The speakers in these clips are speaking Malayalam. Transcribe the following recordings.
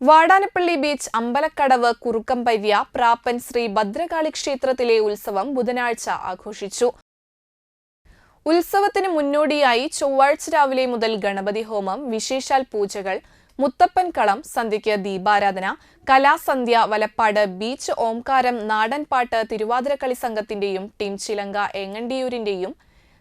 വാടാനപ്പള്ളി ബീച്ച് അമ്പലക്കടവ് കുറുക്കമ്പര്യ പ്രാപ്പൻ ശ്രീ ഭദ്രകാളി ക്ഷേത്രത്തിലെ ഉത്സവം ബുധനാഴ്ച ആഘോഷിച്ചു. ഉത്സവത്തിന് മുന്നോടിയായി ചൊവ്വാഴ്ച രാവിലെ മുതൽ ഗണപതി ഹോമം വിശേഷാൽ പൂജകൾ മുത്തപ്പൻ കളം സന്ധ്യയ്ക്ക് ദീപാരാധന കലാസന്ധ്യ വലപ്പാട് ബീച്ച് ഓംകാരം നാടൻപാട്ട് തിരുവാതിരക്കളി സംഘത്തിന്റെയും ടീം ചിലങ്ക എങ്ങണ്ടിയൂരിന്റെയും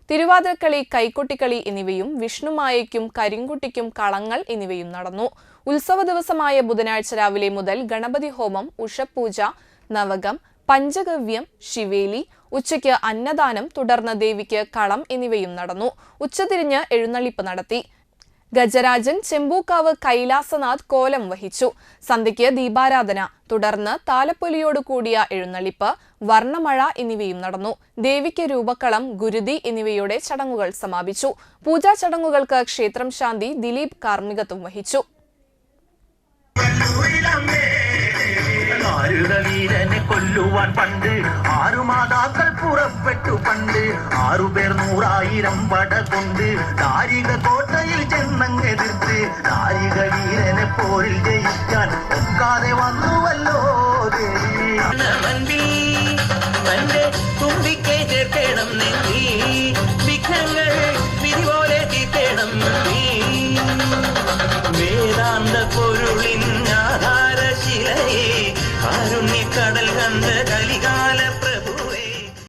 തിരുവാതിരക്കളി കൈക്കൊട്ടിക്കളി എന്നിവയും വിഷ്ണുമായയ്ക്കും കരിങ്കുട്ടിക്കും കളങ്ങൾ എന്നിവയും നടന്നു. ഉത്സവ ദിവസമായ ബുധനാഴ്ച രാവിലെ മുതൽ ഗണപതി ഹോമം ഉഷപൂജ നവകം പഞ്ചഗവ്യം ശിവേലി ഉച്ചയ്ക്ക് അന്നദാനം തുടർന്ന് ദേവിക്ക് കളം എന്നിവയും നടന്നു. ഉച്ചതിരിഞ്ഞ് എഴുന്നള്ളിപ്പ് നടത്തി. ഗജരാജൻ ചെമ്പൂക്കാവ് കൈലാസനാഥ് കോലം വഹിച്ചു. സന്ധ്യയ്ക്ക് ദീപാരാധന. തുടർന്ന് താലപ്പൊലിയോട് കൂടിയ എഴുന്നള്ളിപ്പ് വർണമഴ എന്നിവയും നടന്നു. ദേവിക്ക് രൂപക്കളം ഗുരുതി എന്നിവയുടെ ചടങ്ങുകൾ സമാപിച്ചു. പൂജാ ചടങ്ങുകൾക്ക് ക്ഷേത്രം ശാന്തി ദിലീപ് കാർമ്മികത്വം വഹിച്ചു. കൊല്ലുവാൻ പണ്ട് ആറു മാതാക്കൾ പുറപ്പെട്ടു പണ്ട് ആറുപേർ നൂറായിരം പട കൊണ്ട് താരിക കോട്ടയിൽ ചെന്നങ്ങെതിർത്ത് താരിക വീരനെ പോരിൽ ജയിക്കാൻ ഒക്കാതെ വന്നുവല്ലോ തുമ്പിക്കൈ ചേർക്കണം നീ വിഘ്നങ്ങൾ നീ വേദാന്ത പൊരുളിൻ ആധാരശിലയെ